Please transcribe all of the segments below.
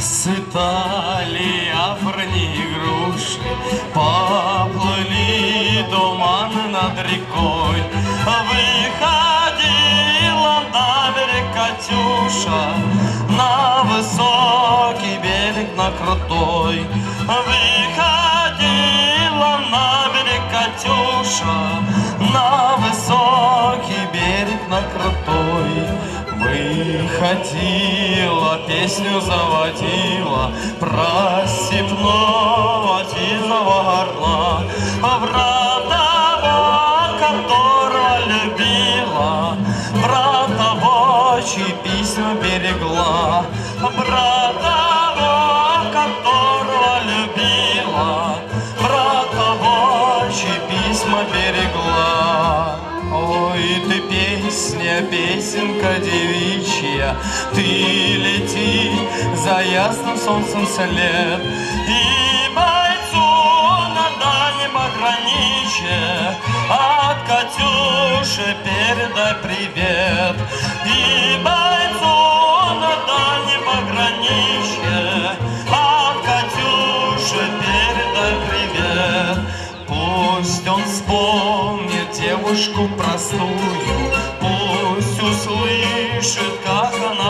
Расцветали афрни груши, Поплыли туманы над рекой. Выходила на берег Катюша, На высокий берег, на крутой. Выходила на берег Катюша, На высокий берег, на крутой. Выходила, песню заводила Про степного тихого горла Брат того, которого любила Брат того, чьи письма берегла. Брат того, которого любила Брат того, чьи письма берегла. Ой, ты песня, песенка Ты лети за ясным солнцем след, И бойцу на дальнем пограничье От Катюши передай привет. И бойцу на дальнем пограничье От Катюши передай привет. Пусть он вспомнит девушку простую, Пусть услышит, как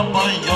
Abaya